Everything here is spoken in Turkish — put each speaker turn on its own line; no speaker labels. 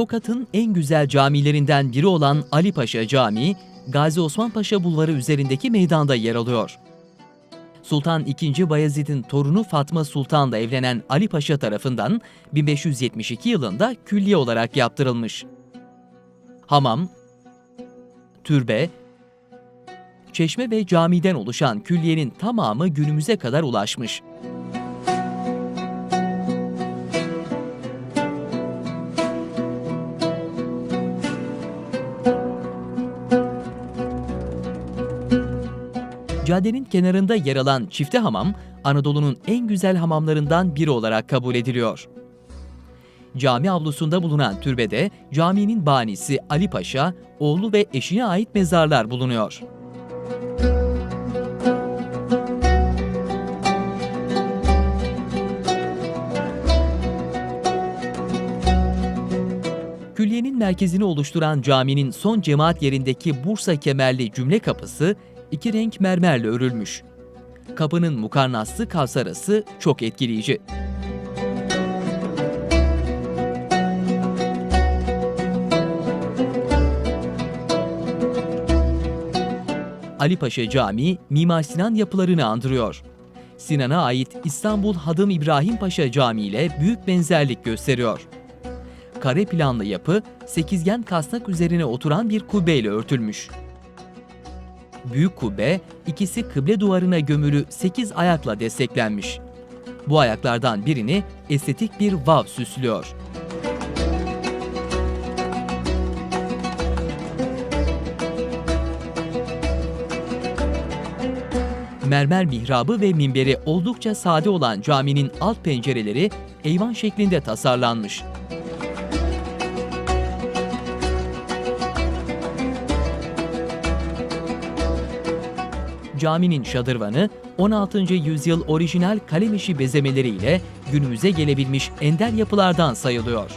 Tokat'ın en güzel camilerinden biri olan Ali Paşa Camii, Gazi Osman Paşa Bulvarı üzerindeki meydanda yer alıyor. Sultan II. Bayezid'in torunu Fatma Sultan'la evlenen Ali Paşa tarafından 1572 yılında külliye olarak yaptırılmış. Hamam, türbe, çeşme ve camiden oluşan külliyenin tamamı günümüze kadar ulaşmış. Caddenin kenarında yer alan çifte hamam, Anadolu'nun en güzel hamamlarından biri olarak kabul ediliyor. Cami avlusunda bulunan türbede caminin banisi Ali Paşa, oğlu ve eşine ait mezarlar bulunuyor. Külliyenin merkezini oluşturan caminin son cemaat yerindeki Bursa kemerli cümle kapısı iki renk mermerle örülmüş. Kapının mukarnaslı kavsarası çok etkileyici. Ali Paşa Camii Mimar Sinan yapılarını andırıyor. Sinan'a ait İstanbul Hadım İbrahim Paşa Camii ile büyük benzerlik gösteriyor. Kare planlı yapı, sekizgen kasnak üzerine oturan bir kubbeyle örtülmüş. Büyük kubbe, ikisi kıble duvarına gömülü 8 ayakla desteklenmiş. Bu ayaklardan birini estetik bir vav süslüyor. Mermer mihrabı ve minberi oldukça sade olan caminin alt pencereleri eyvan şeklinde tasarlanmış. Caminin şadırvanı 16. yüzyıl orijinal kalemişi bezemeleriyle günümüze gelebilmiş ender yapılardan sayılıyor.